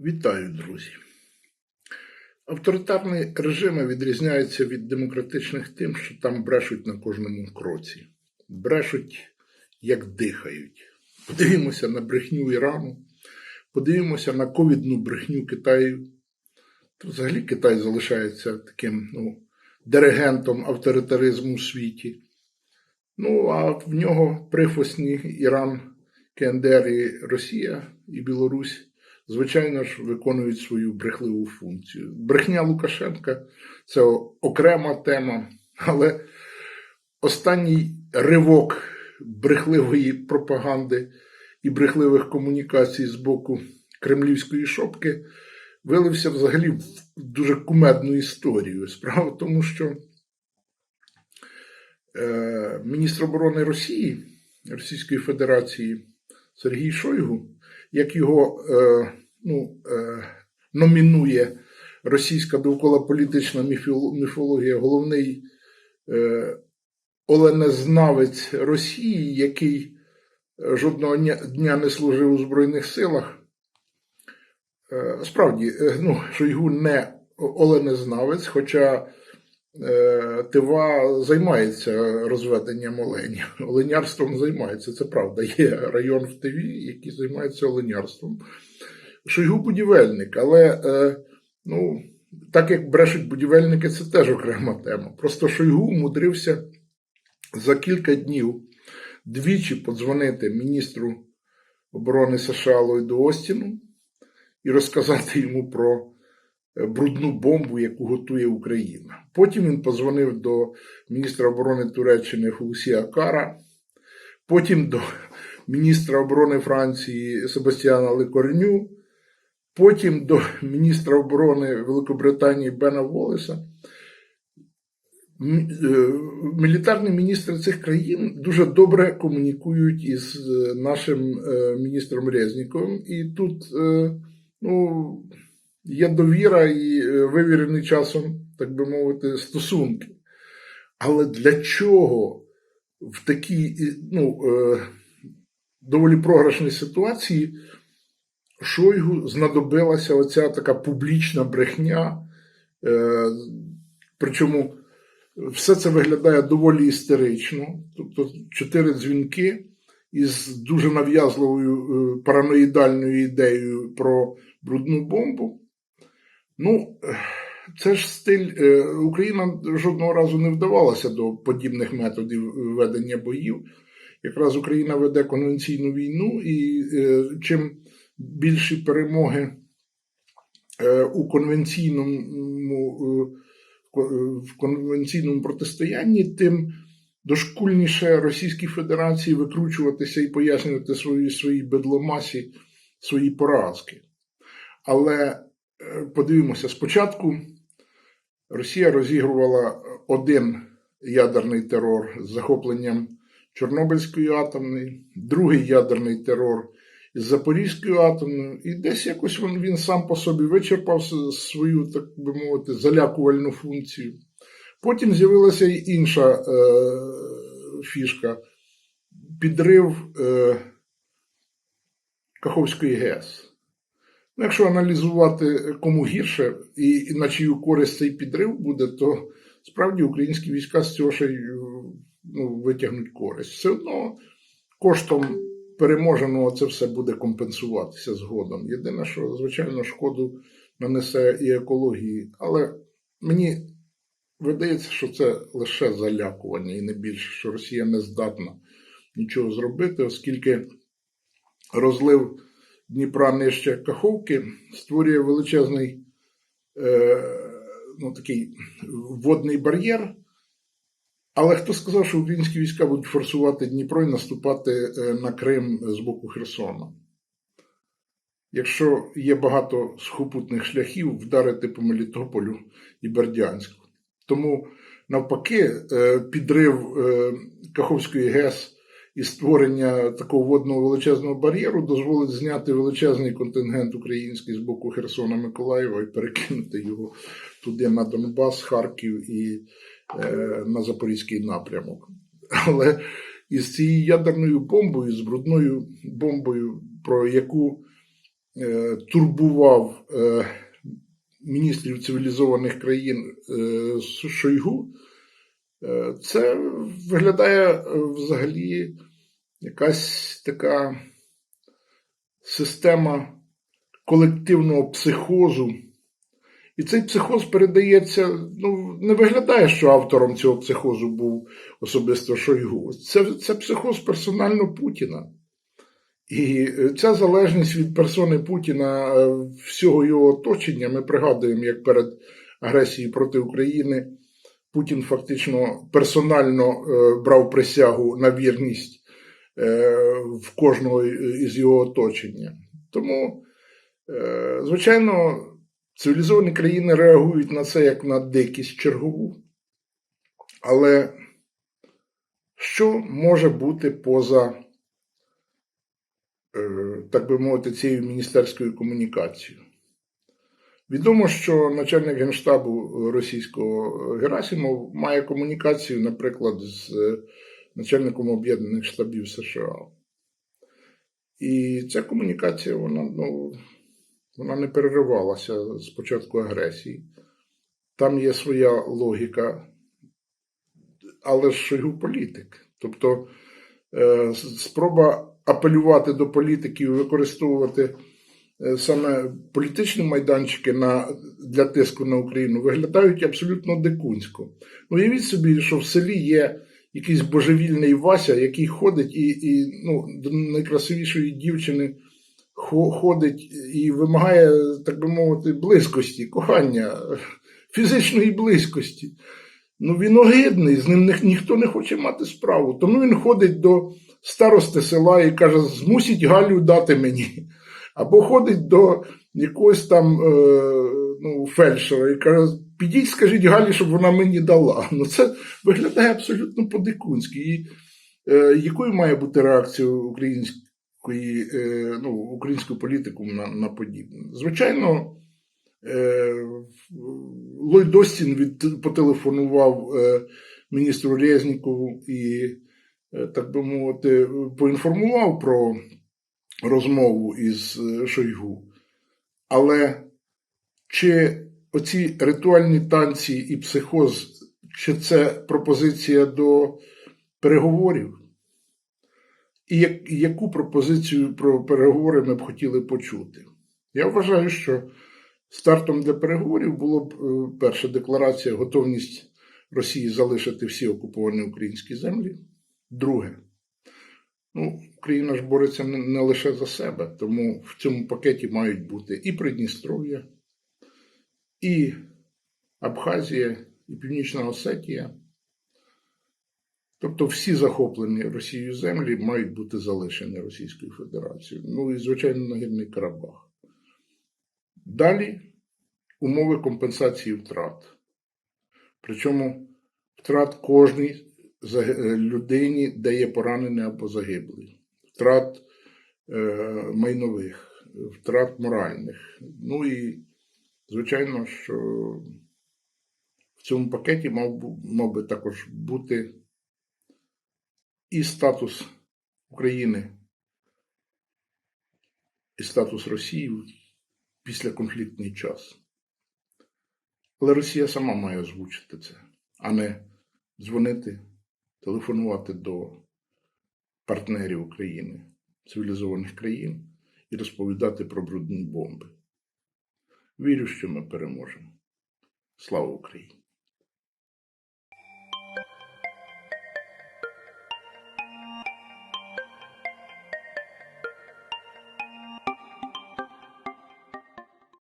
Вітаю, друзі. Авторитарні режими відрізняються від демократичних тим, що там брешуть на кожному кроці. Брешуть, як дихають. Подивімося на брехню Ірану, подивимося на ковідну брехню Китаю. То взагалі Китай залишається таким ну, диригентом авторитаризму у світі. Ну, а в нього прихвостні Іран, КНДР і Росія і Білорусь звичайно ж, виконують свою брехливу функцію. Брехня Лукашенка це окрема тема, але останній ривок брехливої пропаганди і брехливих комунікацій з боку кремлівської шопки вилився взагалі в дуже кумедну історію. Справа в тому, що е, міністр оборони Росії, Російської Федерації Сергій Шойгу, як його е, ну, е, номінує російська довколополітична міфологія, головний е, оленезнавець Росії, який жодного дня не служив у Збройних силах. Е, справді, ну, Шойгу не оленезнавець, хоча Тива займається розведенням оленів. Оленярством займається, це правда. Є район в Тиві, який займається оленярством. Шойгу будівельник, але ну, так як брешуть будівельники, це теж окрема тема. Просто Шойгу умудрився за кілька днів двічі подзвонити міністру оборони США Ллойду Остіну і розказати йому про брудну бомбу, яку готує Україна. Потім він позвонив до міністра оборони Туреччини Хулсі Акара, потім до міністра оборони Франції Себастьяна Лекорню, потім до міністра оборони Великобританії Бена Волеса. Мілітарні міністри цих країн дуже добре комунікують із нашим міністром Резніковим. І тут ну, є довіра і вивірені часом, так би мовити, стосунки. Але для чого в такій ну, доволі програшній ситуації Шойгу знадобилася оця така публічна брехня, причому все це виглядає доволі істерично. Тобто чотири дзвінки із дуже нав'язливою параноїдальною ідеєю про брудну бомбу. Ну, це ж стиль. Україна жодного разу не вдавалася до подібних методів ведення боїв. Якраз Україна веде конвенційну війну, і чим більші перемоги у конвенційному в конвенційному протистоянні, тим дошкульніше Російській Федерації викручуватися і пояснювати свої свої бедломасі, свої поразки. Але подивимося, спочатку Росія розігрувала один ядерний терор з захопленням Чорнобильської атомної, другий ядерний терор з Запорізькою атомною, і десь якось він, він сам по собі вичерпав свою, так би мовити, залякувальну функцію. Потім з'явилася і інша е, фішка підрив е, Каховської ГЕС. Ну, Якщо аналізувати кому гірше і, і на чию користь цей підрив буде, то справді українські війська з цього ще й ну, витягнуть користь. Все одно коштом переможеного це все буде компенсуватися згодом. Єдине, що, звичайно, шкоду нанесе і екології, але мені видається, що це лише залякування і не більше, що Росія не здатна нічого зробити, оскільки розлив Дніпра нижче Каховки створює величезний е, ну, такий водний бар'єр. Але хто сказав, що українські війська будуть форсувати Дніпро і наступати на Крим з боку Херсона? Якщо є багато сухопутних шляхів вдарити по Мелітополю і Бердянську. Тому, навпаки, підрив Каховської ГЕС і створення такого водного величезного бар'єру дозволить зняти величезний контингент український з боку Херсона Миколаєва і перекинути його туди на Донбас, Харків і на Запорізький напрямок. Але із цією ядерною бомбою, з брудною бомбою, про яку е, турбував е, міністрів цивілізованих країн е, Шойгу, е, це виглядає е, взагалі якась така система колективного психозу. І цей психоз передається, ну, не виглядає, що автором цього психозу був особисто Шойгу. Це, це психоз персонально Путіна. І е, ця залежність від персони Путіна, е, всього його оточення, ми пригадуємо, як перед агресією проти України Путін фактично персонально е, брав присягу на вірність в кожного із його оточення. Тому, звичайно, цивілізовані країни реагують на це як на дикість чергову. Але що може бути поза, е, так би мовити, цією міністерською комунікацією? Відомо, що начальник генштабу російського Герасимов має комунікацію, наприклад, з начальником Об'єднаних штабів США. І ця комунікація, вона, ну, вона не переривалася з початку агресії. Там є своя логіка, але ж Шойгу політик. Тобто е, спроба апелювати до політиків, використовувати е, саме політичні майданчики на, для тиску на Україну виглядають абсолютно дикунсько. Ну, уявіть собі, що в селі є якийсь божевільний Вася, який ходить і, і ну, до найкрасивішої дівчини ходить і вимагає, так би мовити, близькості, кохання, фізичної близькості. Ну, він огидний, з ним ні- ніхто не хоче мати справу. Тому він ходить до старости села і каже: змусіть Галю дати мені. Або ходить до якогось там е, ну, фельдшера і каже: підіть, скажіть Галі, щоб вона мені дала. Ну, це виглядає абсолютно по-дикунськи. І е, якою має бути реакція української, е, ну, українського політику на, на подібне? Звичайно. Е, Ллойд Остін від, потелефонував е, міністру Резнікову і, е, так би мовити, поінформував про розмову із е, Шойгу. Але чи оці ритуальні танці і психоз, чи це пропозиція до переговорів? І як, яку пропозицію про переговори ми б хотіли почути? Я вважаю, що Стартом для переговорів було б е, перша декларація готовність Росії залишити всі окуповані українські землі. Друге, ну, Україна ж бореться не лише за себе, тому в цьому пакеті мають бути і Придністров'я, і Абхазія, і Північна Осетія. Тобто всі захоплені Росією землі мають бути залишені Російською Федерацією. Ну і, звичайно, Нагірний Карабах. Далі умови компенсації втрат. Причому втрат кожній людині, де є поранений або загиблий, втрат е, майнових, втрат моральних. Ну і, звичайно, що в цьому пакеті мав, мав би також бути і статус України, і статус Росії післяконфліктний час. Але Росія сама має озвучити це, а не дзвонити, телефонувати до партнерів України, цивілізованих країн і розповідати про брудні бомби. Вірю, що ми переможемо. Слава Україні!